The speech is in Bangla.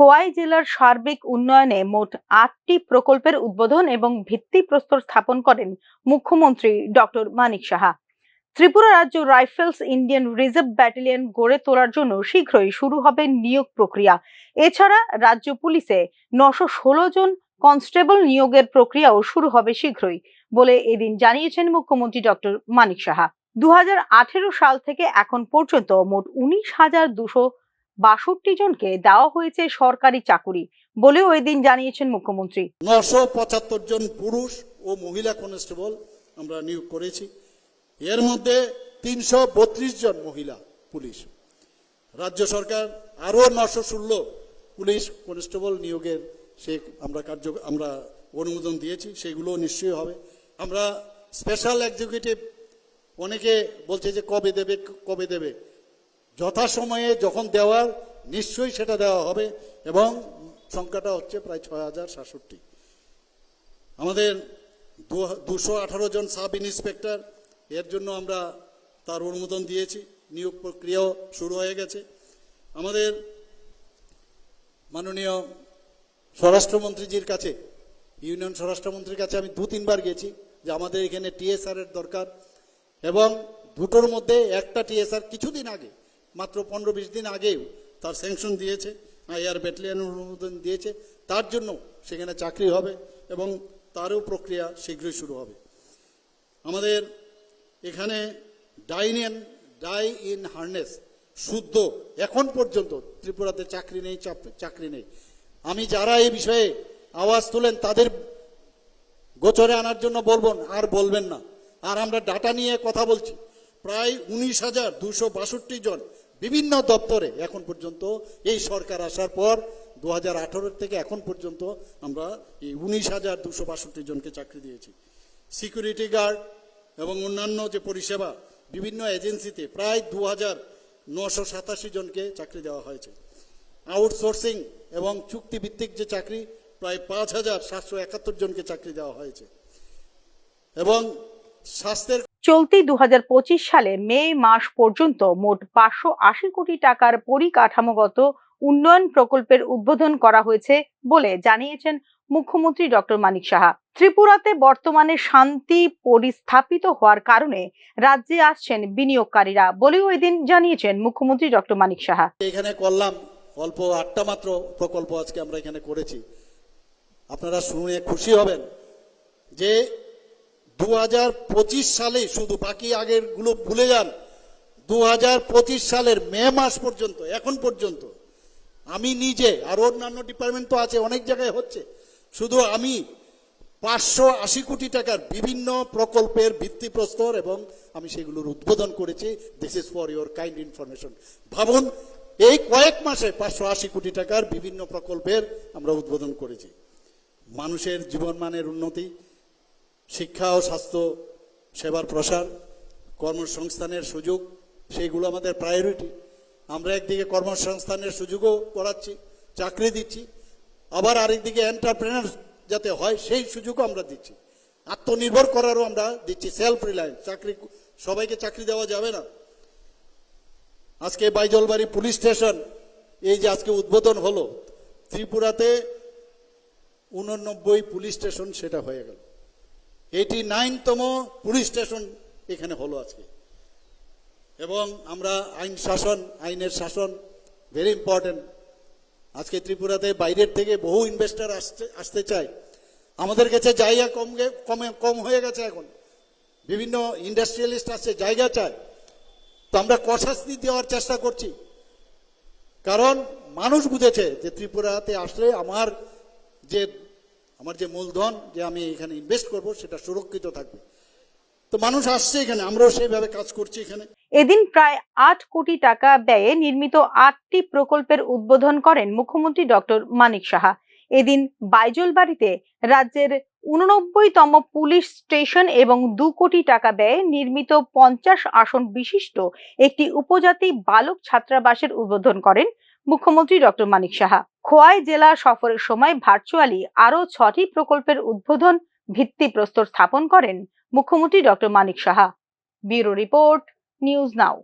খোয়াই জেলার সার্বিক উন্নয়নে মোট আটটি প্রকল্পের উদ্বোধন এবং ভিত্তিপ্রস্তর স্থাপন করেন মুখ্যমন্ত্রী ডক্টর মানিক সাহা। ত্রিপুরা রাজ্য রাইফেলস ইন্ডিয়ান রিজার্ভ ব্যাটালিয়ন গড়ে তোলার জন্য শীঘ্রই শুরু হবে নিয়োগ প্রক্রিয়া। এছাড়া রাজ্য পুলিশে নশো ষোলো জন কনস্টেবল নিয়োগের প্রক্রিয়াও শুরু হবে শীঘ্রই বলে এদিন জানিয়েছেন মুখ্যমন্ত্রী ডক্টর মানিক সাহা। দু হাজার আঠেরো সাল থেকে এখন পর্যন্ত মোট উনিশ হাজার দুশো বাষট্টি জনকে দেওয়া হয়েছে সরকারি চাকুরি বলেও ওই দিন জানিয়েছেন মুখ্যমন্ত্রী। নশো পঁচাত্তর জন পুরুষ ও মহিলা কনস্টেবল আমরা নিয়োগ করেছি। এর মধ্যে তিনশো বত্রিশ জন মহিলা পুলিশ। রাজ্য সরকার আরও নশো ষোলো পুলিশ কনস্টেবল নিয়োগের সে আমরা কার্য আমরা অনুমোদন দিয়েছি সেগুলো নিশ্চয়ই হবে। আমরা স্পেশাল এক্সিকিউটিভ অনেকে বলছে যে কবে দেবে কবে দেবে? যথাসময়ে যখন দেওয়ার, নিশ্চয়ই সেটা দেওয়া হবে এবং সংখ্যাটা হচ্ছে প্রায় ছয় হাজার সাতষট্টি। আমাদের দুশো আঠারো জন সাব ইন্সপেক্টর, এর জন্য আমরা তার অনুমোদন দিয়েছি। নিয়োগ প্রক্রিয়াও শুরু হয়ে গেছে। আমাদের মাননীয় স্বরাষ্ট্রমন্ত্রীজির কাছে, ইউনিয়ন স্বরাষ্ট্রমন্ত্রীর কাছে আমি দু, তিনবার গেছি যে আমাদের এখানে টিএসআর এর দরকার এবং দুটোর মধ্যে একটা টিএসআর কিছুদিন আগে মাত্র পনেরো বিশ দিন আগেও তার স্যাংশন দিয়েছে, আইআর ব্যাটালিয়ন অনুমোদন দিয়েছে। তার জন্য সেখানে চাকরি হবে এবং তারও প্রক্রিয়া শীঘ্রই শুরু হবে। আমাদের এখানে ডাইনিয়ান, ডাই ইন হার্নেস, শুদ্ধ, এখন পর্যন্ত ত্রিপুরাতে চাকরি নেই চাকরি নেই। আমি যারা এই বিষয়ে আওয়াজ তোলেন, তাদের গোচরে আনার জন্য বলবেন আর বলবেন না। আর আমরা ডাটা নিয়ে কথা বলছি। প্রায় উনিশ হাজার দুশো বাষট্টি জন বিভিন্ন দপ্তরে এখন পর্যন্ত, এই সরকার আসার পর দু হাজার আঠারো থেকে এখন পর্যন্ত আমরা এই উনিশ হাজার দুশো বাষট্টি জনকে চাকরি দিয়েছি। সিকিউরিটি গার্ড এবং অন্যান্য যে পরিষেবা বিভিন্ন এজেন্সিতে প্রায় দু হাজার নশো সাতাশি জনকে চাকরি দেওয়া হয়েছে। আউটসোর্সিং এবং চুক্তিভিত্তিক যে চাকরি, প্রায় পাঁচ হাজার সাতশো একাত্তর জনকে চাকরি দেওয়া হয়েছে। এবং স্বাস্থ্যের চলতি দুহাজার পঁচিশ সালে মে মাস পর্যন্ত মোট পাঁচশো আশি কোটি টাকার পরিকাঠামোগত উন্নয়ন প্রকল্পের উদ্বোধন করা হয়েছে বলে জানিয়েছেন মুখ্যমন্ত্রী ডক্টর মানিক সাহা। ত্রিপুরাতে বর্তমানে শান্তি পরিস্থাপিত হওয়ার কারণে রাজ্যে আসছেন বিনিয়োগকারীরা বলেও এদিন জানিয়েছেন মুখ্যমন্ত্রী ডক্টর মানিক সাহা। এখানে করলাম, অল্প আটটা মাত্র প্রকল্প আজকে আমরা এখানে করেছি। আপনারা শুনে খুশি হবেন যে দু হাজার পঁচিশ সালে শুধু বাকি আগেরগুলো ভুলে যান দু হাজার পঁচিশ সালের মে মাস পর্যন্ত, এখন পর্যন্ত। আমি নিজে, আর অন্যান্য ডিপার্টমেন্ট তো আছে, অনেক জায়গায় হচ্ছে, শুধু আমি পাঁচশো আশি কোটি টাকার বিভিন্ন প্রকল্পের ভিত্তিপ্রস্তর এবং আমি সেগুলোর উদ্বোধন করেছি। This is for your kind information ভাবুন, এই কয়েক মাসে পাঁচশো আশি কোটি টাকার বিভিন্ন প্রকল্পের আমরা উদ্বোধন করেছি। মানুষের জীবনমানের উন্নতি শিক্ষা ও স্বাস্থ্য সেবার প্রসার, কর্মসংস্থানের সুযোগ, সেইগুলো আমাদের প্রায়োরিটি আমরা একদিকে কর্মসংস্থানের সুযোগও করাচ্ছি, চাকরি দিচ্ছি, আবার আরেকদিকে এন্টারপ্রেনার যাতে হয়, সেই সুযোগও আমরা দিচ্ছি। আত্মনির্ভর করারও আমরা দিচ্ছি সেলফ রিলায়েন্স চাকরি, সবাইকে চাকরি দেওয়া যাবে না। আজকে বাইজলবাড়ি পুলিশ স্টেশন, এই যে আজকে উদ্বোধন হলো, ত্রিপুরাতে উননব্বই পুলিশ স্টেশন সেটা হয়ে গেল। এইটি নাইনতম পুলিশ স্টেশন এখানে হলো আজকে। এবং আমরা আইন শাসন, আইনের শাসন ভেরি ইম্পর্টেন্ট আজকে ত্রিপুরাতে বাইরের থেকে বহু ইনভেস্টর আসতে আসতে চায়। আমাদের কাছে জায়গা কম কমে, কম হয়ে গেছে এখন। বিভিন্ন ইন্ডাস্ট্রিয়ালিস্ট আসছে, জায়গা চায়। তো আমরা কশাস্তি দেওয়ার চেষ্টা করছি। কারণ মানুষ বুঝেছে যে ত্রিপুরাতে আসলে আমার যে আমার যে মূলধন যে আমি এখানে ইনভেস্ট করব, সেটা সুরক্ষিত থাকবে। তো মানুষ আসছে এখানে, আমরাও সেইভাবে কাজ করছি এখানে। এদিন প্রায় আট কোটি টাকা ব্যয়ে নির্মিত আটটি প্রকল্পের উদ্বোধন করেন মুখ্যমন্ত্রী ডক্টর মানিক সাহা। এদিন বাইজল বাড়িতে রাজ্যের উননব্বইতম পুলিশ স্টেশন এবং দু কোটি টাকা ব্যয়ে নির্মিত পঞ্চাশ আসন বিশিষ্ট একটি উপজাতি বালক ছাত্রাবাসের উদ্বোধন করেন মুখ্যমন্ত্রী ডক্টর মানিক সাহা। খোয়াই জেলা সফরের সময় ভার্চুয়ালি আরও ছটি প্রকল্পের উদ্বোধন ভিত্তিপ্রস্তর স্থাপন করেন মুখ্যমন্ত্রী doctor Manik Saha. Bureau report, news now.